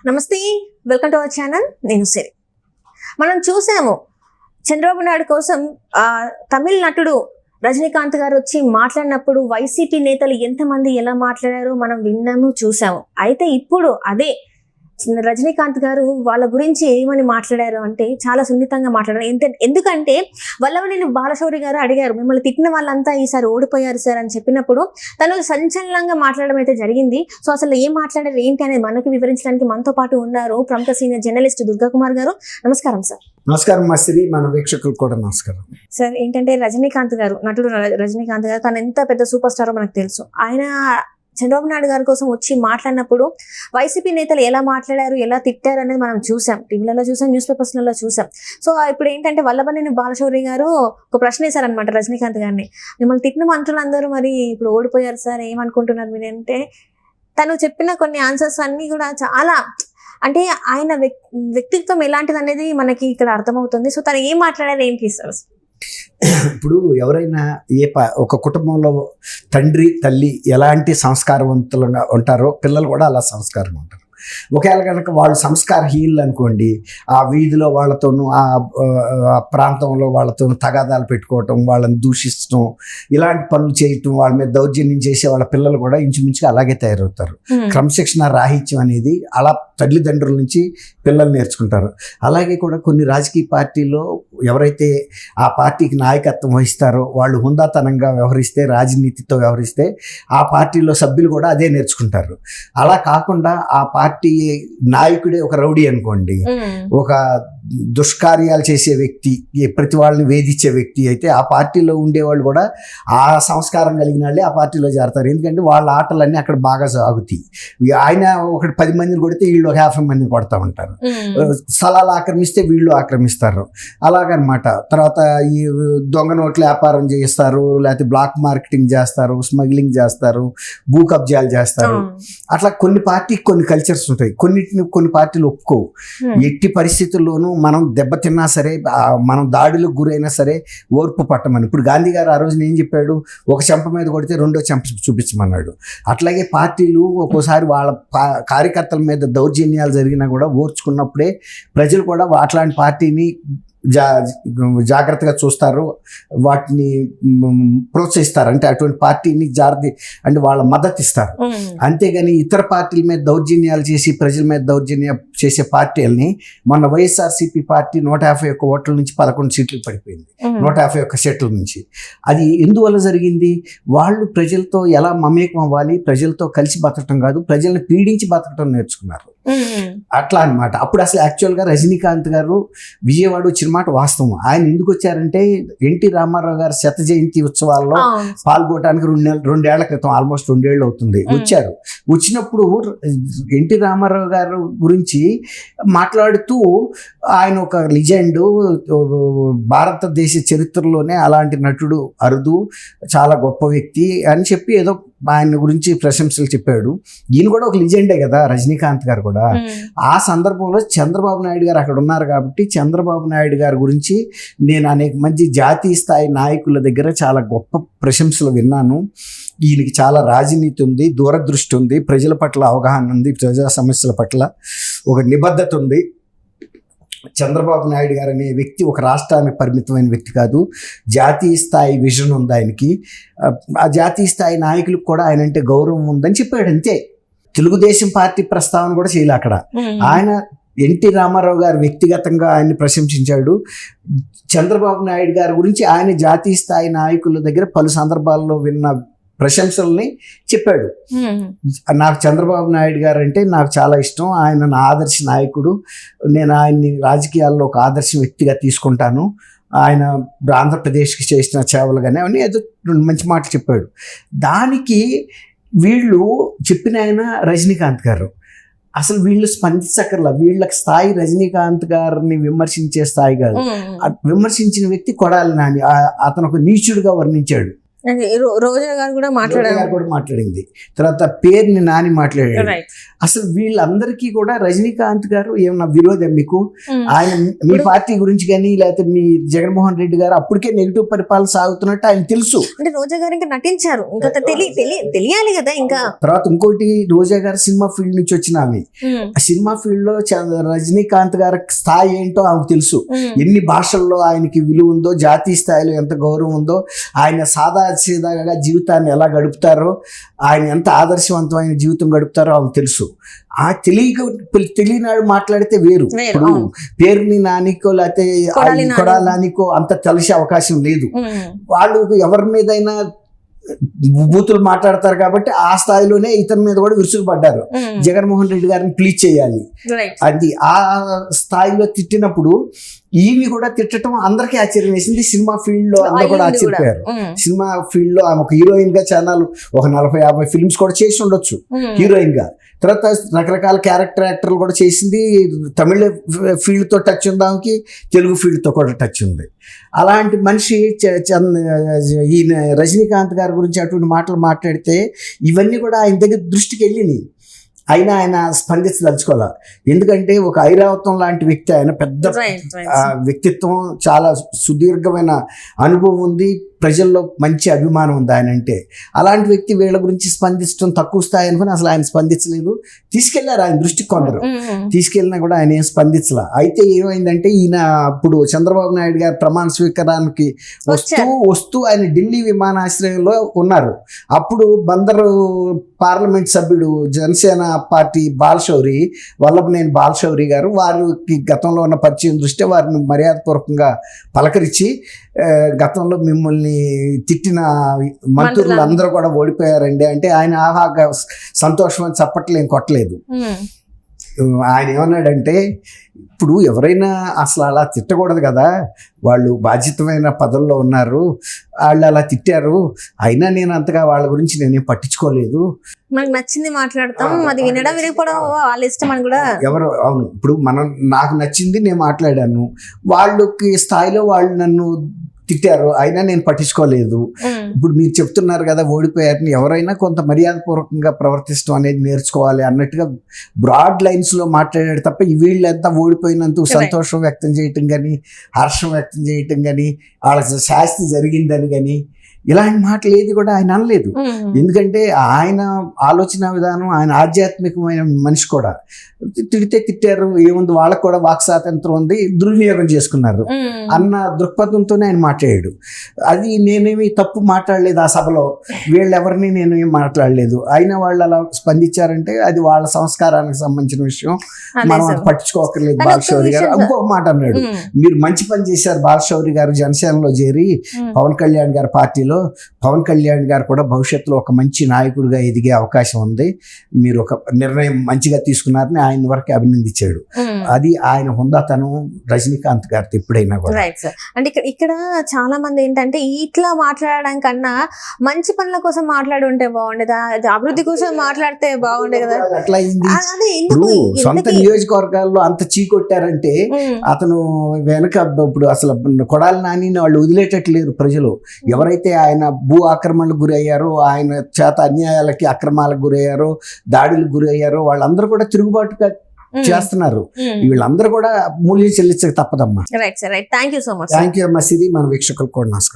నమస్తే welcome to our channel నేను సిరి. మనం చూసాము చంద్రబాబు నాయుడు కోసం తమిళ నటుడు రజనీకాంత్ గారు వచ్చి మాట్లాడినప్పుడు వైసీపీ నేతలు ఎంతమంది ఎలా మాట్లాడారో మనం విన్నాము చూసాము. అయితే ఇప్పుడు అదే రజనీకాంత్ గారు వాళ్ళ గురించి ఏమని మాట్లాడారు అంటే చాలా సున్నితంగా మాట్లాడారు. ఎంత ఎందుకంటే వల్లవనేని బాలశౌరి గారు అడిగారు మిమ్మల్ని తిట్టిన వాళ్ళంతా ఈసారి ఓడిపోయారు సార్ అని చెప్పినప్పుడు తను సంచలనంగా మాట్లాడడం అయితే జరిగింది. సో అసలు ఏం మాట్లాడారు ఏంటి అనేది మనకి వివరించడానికి మనతో పాటు ఉన్నారు ప్రముఖ సీనియర్ జర్నలిస్ట్ దుర్గా కుమార్ గారు. నమస్కారం సార్. నమస్కారం మా సిరి మన వీక్షకులకు కూడా నమస్కారం. సార్ ఏంటంటే రజనీకాంత్ గారు నటుడు రజనీకాంత్ గారు తను ఎంత పెద్ద సూపర్ స్టారో మనకు తెలుసు. ఆయన చంద్రబాబు నాయుడు గారి కోసం వచ్చి మాట్లాడినప్పుడు వైసీపీ నేతలు ఎలా మాట్లాడారు ఎలా తిట్టారు అనేది మనం చూసాం. టీవీలలో చూసాం న్యూస్ పేపర్స్లలో చూసాం. సో ఇప్పుడు ఏంటంటే వల్లభనేని బాలశౌరి గారు ఒక ప్రశ్న వేశారనమాట రజనీకాంత్ గారిని. మిమ్మల్ని తిట్టిన మంత్రులందరూ మరి ఇప్పుడు ఓడిపోయారు సార్ ఏమనుకుంటున్నారు మీరు? అంటే తను చెప్పిన కొన్ని ఆన్సర్స్ అన్నీ కూడా చాలా అంటే ఆయన వ్యక్తిత్వం ఎలాంటిది అనేది మనకి ఇక్కడ అర్థమవుతుంది. సో తను ఏం మాట్లాడారు ఏం తీస్తారు ఇప్పుడు ఎవరైనా ఏ ప ఒక కుటుంబంలో తండ్రి తల్లి ఎలాంటి సంస్కారవంతులుగా ఉంటారో పిల్లలు కూడా అలా సంస్కారంగా ఉంటారు. ఒకవేళ కనుక వాళ్ళు సంస్కారహీనులు అనుకోండి ఆ వీధిలో వాళ్ళతోనూ ఆ ప్రాంతంలో వాళ్ళతోనూ తగాదాలు పెట్టుకోవటం వాళ్ళని దూషించడం ఇలాంటి పనులు చేయటం వాళ్ళ మీద దౌర్జన్యం చేసే వాళ్ళ పిల్లలు కూడా ఇంచుమించుగా అలాగే తయారవుతారు. క్రమశిక్షణ రాహిత్యం అనేది అలా తల్లిదండ్రుల నుంచి పిల్లలు నేర్చుకుంటారు. అలాగే కూడా కొన్ని రాజకీయ పార్టీలో ఎవరైతే ఆ పార్టీకి నాయకత్వం వహిస్తారో వాళ్ళు హుందాతనంగా వ్యవహరిస్తే రాజనీతితో వ్యవహరిస్తే ఆ పార్టీలో సభ్యులు కూడా అదే నేర్చుకుంటారు. అలా కాకుండా ఆ పార్టీ నాయకుడే ఒక రౌడీ అనుకోండి. ఒక దుష్కార్యాలు చేసే వ్యక్తి ప్రతి వాళ్ళని వేధించే వ్యక్తి అయితే ఆ పార్టీలో ఉండేవాళ్ళు కూడా ఆ సంస్కారం కలిగిన వాళ్ళే ఆ పార్టీలో చేరతారు. ఎందుకంటే వాళ్ళ ఆటలన్నీ అక్కడ బాగా సాగుతాయి ఆయన ఒకటి పది మందిని కొడితే వీళ్ళు ఒక యాభై మందిని కొడతా ఉంటారు. స్థలాలు ఆక్రమిస్తే వీళ్ళు ఆక్రమిస్తారు. అలాగనమాట. తర్వాత ఈ దొంగ నోట్ల వ్యాపారం చేస్తారు లేకపోతే బ్లాక్ మార్కెటింగ్ చేస్తారు స్మగ్లింగ్ చేస్తారు భూ కబ్జాలు చేస్తారు. అట్లా కొన్ని పార్టీకి కొన్ని కల్చర్స్ ఉంటాయి. కొన్నిటిని కొన్ని పార్టీలు ఒప్పుకోవు. ఎట్టి పరిస్థితుల్లోనూ మనం దెబ్బతిన్నా సరే మనం దాడులకు గురైనా సరే ఓర్పు పట్టమని. ఇప్పుడు గాంధీ గారు ఆ రోజున ఏం చెప్పాడు? ఒక చెంప మీద కొడితే రెండో చెంప చూపించమన్నాడు. అట్లాగే పార్టీలు ఒక్కోసారి వాళ్ళ కార్యకర్తల మీద దౌర్జన్యాలు జరిగినా కూడా ఓర్చుకున్నప్పుడే ప్రజలు కూడా అట్లాంటి పార్టీని జా జాగ్రత్తగా చూస్తారు. వాటిని ప్రోత్సహిస్తారు. అంటే అటువంటి పార్టీని జాగ్రత్త అంటే వాళ్ళ మద్దతు ఇస్తారు. అంతేగాని ఇతర పార్టీల మీద దౌర్జన్యాలు చేసి ప్రజల మీద దౌర్జన్యం చేసే పార్టీలని మొన్న వైఎస్ఆర్సీపీ పార్టీ నూట యాభై ఒక్క ఓట్ల నుంచి పదకొండు సీట్లు పడిపోయింది. నూట యాభై ఒక్క సీట్ల నుంచి. అది ఎందువల్ల జరిగింది? వాళ్ళు ప్రజలతో ఎలా మమేకం అవ్వాలి? ప్రజలతో కలిసి బతకటం కాదు ప్రజల్ని పీడించి బతకటం నేర్చుకున్నారు. అట్లా అన్నమాట. అప్పుడు అసలు యాక్చువల్గా రజనీకాంత్ గారు విజయవాడ వచ్చిన మాట వాస్తవం. ఆయన ఎందుకు వచ్చారంటే ఎన్టీ రామారావు గారి శత జయంతి ఉత్సవాల్లో పాల్గొనడానికి రెండు నెలలు రెండేళ్ళ క్రితం ఆల్మోస్ట్ రెండేళ్ళు అవుతుంది. వచ్చారు. వచ్చినప్పుడు ఎన్టీ రామారావు గారు గురించి మాట్లాడుతూ ఆయన ఒక లిజెండ్ భారతదేశ చరిత్రలోనే అలాంటి నటుడు అరుదు చాలా గొప్ప వ్యక్తి అని చెప్పి ఏదో ఆయన గురించి ప్రశంసలు చెప్పాడు. ఈయన కూడా ఒక లిజెండే కదా రజనీకాంత్ గారు కూడా. ఆ సందర్భంలో చంద్రబాబు నాయుడు గారు అక్కడ ఉన్నారు కాబట్టి చంద్రబాబు నాయుడు గారి గురించి నేను అనేక మంది జాతీయ స్థాయి నాయకుల దగ్గర చాలా గొప్ప ప్రశంసలు విన్నాను. ఈయనకి చాలా రాజనీతి ఉంది దూరదృష్టి ఉంది ప్రజల పట్ల అవగాహన ఉంది ప్రజా సమస్యల పట్ల. ఒక నిబద్ధత ఉంది. చంద్రబాబు నాయుడు గారు అనే వ్యక్తి ఒక రాష్ట్రానికి పరిమితమైన వ్యక్తి కాదు. జాతీయ స్థాయి విజన్ ఉంది ఆయనకి. ఆ, జాతీయ స్థాయి నాయకులకు కూడా ఆయన అంటే గౌరవం ఉందని చెప్పాడు అంతే. తెలుగుదేశం పార్టీ ప్రస్తావన కూడా చేయలే అక్కడ. ఆయన ఎన్టీ రామారావు గారు వ్యక్తిగతంగా ఆయన్ని ప్రశంసించాడు. చంద్రబాబు నాయుడు గారి గురించి ఆయన జాతీయ స్థాయి నాయకుల దగ్గర పలు సందర్భాల్లో విన్న ప్రశంసల్ని చెప్పాడు. నాకు చంద్రబాబు నాయుడు గారు అంటే నాకు చాలా ఇష్టం. ఆయన నా ఆదర్శ నాయకుడు. నేను ఆయన్ని రాజకీయాల్లో ఒక ఆదర్శ వ్యక్తిగా తీసుకుంటాను. ఆయన ఆంధ్రప్రదేశ్కి చేసిన సేవలు కానీ అవన్నీ ఏదో రెండు మంచి మాటలు చెప్పాడు. దానికి వీళ్ళు చెప్పిన ఆయన రజనీకాంత్ గారు. అసలు వీళ్ళు స్పందించక్కర్లా. వీళ్ళకి స్థాయి రజనీకాంత్ గారిని విమర్శించే స్థాయి కాదు. విమర్శించిన వ్యక్తి కొడాలి నాని. అతను ఒక నీచుడుగా వర్ణించాడు. రోజా గారు కూడా మాట్లాడారు. కూడా మాట్లాడింది. తర్వాత పేరుని నాని మాట్లాడాడు. రైట్ అసలు వీళ్ళందరికీ కూడా రజనీకాంత్ గారు ఏమన్నా విరోధం మీకు. ఆయన మీ పార్టీ గురించి కానీ లేకపోతే మీ జగన్మోహన్ రెడ్డి గారు అప్పటికే నెగిటివ్ పరిపాలన సాగుతున్నట్టు ఆయన తెలుసు. అంటే రోజా గారు ఇంకా నటించారు. ఇంకా తెలి తెలి తెలియాలి కదా ఇంకా. తర్వాత ఇంకోటి రోజా గారు సినిమా ఫీల్డ్ నుంచి వచ్చిన ఆమె. సినిమా ఫీల్డ్లో రజనీకాంత్ గారి స్థాయి ఏంటో ఆమెకు తెలుసు. ఎన్ని భాషల్లో ఆయనకి విలువ ఉందో జాతీయ స్థాయిలో ఎంత గౌరవం ఉందో ఆయన సాదా సీదాగా జీవితాన్ని ఎలా గడుపుతారో ఆయన ఎంత ఆదర్శవంతమైన జీవితం గడుపుతారో ఆమెకు తెలుసు. ఆ తెలియక తెలియనాడు మాట్లాడితే వేరు. ఇప్పుడు. పేరుని నానికో లేకపోతే. కొడాలానికో అంత తెలిసే అవకాశం లేదు. వాళ్ళు ఎవరి మీదైనా బూతులు మాట్లాడతారు కాబట్టి ఆ స్థాయిలోనే ఇతని మీద కూడా విరుచుకుపడ్డారు. ఉమ్, జగన్మోహన్ రెడ్డి గారిని ప్లీజ్ చేయాలి. అది ఆ స్థాయిలో తిట్టినప్పుడు ఈమె కూడా తిట్టడం అందరికీ ఆశ్చర్యం వేసింది. సినిమా ఫీల్డ్లో అందరూ కూడా. ఆశ్చర్యపోయారు. సినిమా ఫీల్డ్లో ఆమె ఒక హీరోయిన్గా ఛానల్ ఒక నలభై యాభై ఫిల్మ్స్ కూడా చేసి ఉండొచ్చు. హీరోయిన్గా తర్వాత రకరకాల క్యారెక్టర్ యాక్టర్లు కూడా చేసింది. తమిళ ఫీల్డ్తో టచ్ ఉంది ఆమెకి తెలుగు ఫీల్డ్తో కూడా టచ్ ఉంది. అలాంటి మనిషి ఈయన రజనీకాంత్ గారి గురించి అటువంటి మాటలు మాట్లాడితే ఇవన్నీ కూడా ఆయన దగ్గర దృష్టికి వెళ్ళినాయి. అయినా ఆయన స్పందించదలుచుకోవాలి? ఎందుకంటే ఒక ఐరావతం లాంటి వ్యక్తి ఆయన పెద్ద వ్యక్తిత్వం చాలా సుదీర్ఘమైన అనుభవం ఉంది. ప్రజల్లో మంచి అభిమానం ఉంది ఆయన అంటే. అలాంటి వ్యక్తి వీళ్ళ గురించి స్పందించడం తక్కువ స్థాయి అనుకుని అసలు ఆయన స్పందించలేదు. తీసుకెళ్ళారు ఆయన దృష్టికి కొందరు తీసుకెళ్ళినా కూడా ఆయన ఏం స్పందించలే. అయితే ఏమైందంటే ఈయన అప్పుడు చంద్రబాబు నాయుడు గారు ప్రమాణ స్వీకారానికి వస్తూ. వస్తూ ఆయన ఢిల్లీ విమానాశ్రయంలో ఉన్నారు. అప్పుడు బందరు పార్లమెంట్ సభ్యుడు జనసేన పార్టీ బాలశౌరి వల్లభనేని బాలశౌరి గారు వారికి గతంలో ఉన్న పరిచయం దృష్ట్యా వారిని మర్యాదపూర్వకంగా పలకరించి గతంలో మిమ్మల్ని తిట్టిన మంత్రులు అందరూ కూడా ఓడిపోయారండి. అంటే ఆయన ఆహా సంతోషం అని చప్పట్లు ఏం కొట్టలేదు ఆయన ఏమన్నాడంటే ఇప్పుడు ఎవరైనా అసలు అలా తిట్టకూడదు కదా వాళ్ళు బాధ్యతమైన పదవుల్లో ఉన్నారు వాళ్ళు అలా తిట్టారు అయినా నేను అంతగా వాళ్ళ గురించి నేనేం పట్టించుకోలేదు. మనకు నచ్చింది మాట్లాడతాం అది వినడం వినకపోవడం వాళ్ళ ఇష్టం అని కూడా ఎవరు? అవును. ఇప్పుడు మనం నాకు నచ్చింది నేను మాట్లాడాను. వాళ్ళకి స్థాయిలో వాళ్ళు నన్ను తిట్టారు అయినా నేను పట్టించుకోలేదు ఇప్పుడు మీరు చెప్తున్నారు కదా ఓడిపోయారని ఎవరైనా కొంత మర్యాదపూర్వకంగా ప్రవర్తిస్తాం అనేది నేర్చుకోవాలి అన్నట్టుగా బ్రాడ్ లైన్స్లో మాట్లాడాడు తప్ప ఈ వీళ్ళంతా Correct. సంతోషం వ్యక్తం చేయటం కానీ హర్షం వ్యక్తం చేయటం కానీ వాళ్ళకి శాస్తి జరిగిందని కానీ ఇలాంటి మాటలు ఏది కూడా ఆయన అనలేదు. ఎందుకంటే ఆయన ఆలోచన విధానం ఆయన ఆధ్యాత్మికమైన మనిషి కూడా. తిడితే తిట్టారు ఏముంది వాళ్ళకు కూడా వాక్ స్వాతంత్రం ఉంది దుర్వినియోగం చేసుకున్నారు అన్న దృక్పథంతోనే ఆయన మాట్లాడాడు. అది నేనేమి తప్పు మాట్లాడలేదు ఆ సభలో. వీళ్ళెవరిని నేను ఏం మాట్లాడలేదు. అయినా వాళ్ళు అలా స్పందించారంటే అది వాళ్ళ సంస్కారానికి సంబంధించిన విషయం. మనం. అది పట్టించుకోకర్లేదు బాలశౌరి గారు. ఇంకొక మాట అన్నాడు. మీరు మంచి పని చేశారు బాలశౌరి గారు జనసేనలో చేరి పవన్ కళ్యాణ్ గారి పార్టీలో. పవన్ కళ్యాణ్ గారు కూడా భవిష్యత్తులో ఒక మంచి నాయకుడిగా ఎదిగే అవకాశం ఉంది. మీరు ఒక నిర్ణయం మంచిగా తీసుకున్నారని ఆయన వరకు అభినందించాడు. అది ఆయన హుందాతనం రజనీకాంత్ గారితో ఎప్పుడైనా కూడా. రైట్ సార్ అంటే ఇక్కడ ఇక్కడ చాలా మంది ఏంటంటే ఇట్లా మాట్లాడడం కన్నా మంచి పనుల కోసం మాట్లాడి ఉంటే బాగుండేదా అభివృద్ధి కోసం మాట్లాడితే బాగుండే కదా? అట్లా ఇప్పుడు సొంత? నియోజకవర్గాల్లో అంత చీకొట్టారంటే అతను వెనక ఇప్పుడు అసలు కొడాలి నాని వాళ్ళు వదిలేటట్లేరు ప్రజలు. ఎవరైతే ఆయన భూ ఆక్రమణలకు గురయ్యారో. ఆయన చేత అన్యాయాలకి అక్రమాలకు గురయ్యారో. దాడులకు గురయ్యారో. వాళ్ళందరూ కూడా తిరుగుబాటుగా చేస్తున్నారు. వీళ్ళందరూ కూడా మూల్యం చెల్లించక తప్పదమ్మా. Right sir right thank you so much thank you అమ్మా. సిరి మన వీక్షకులకు కూడా నమస్కారం.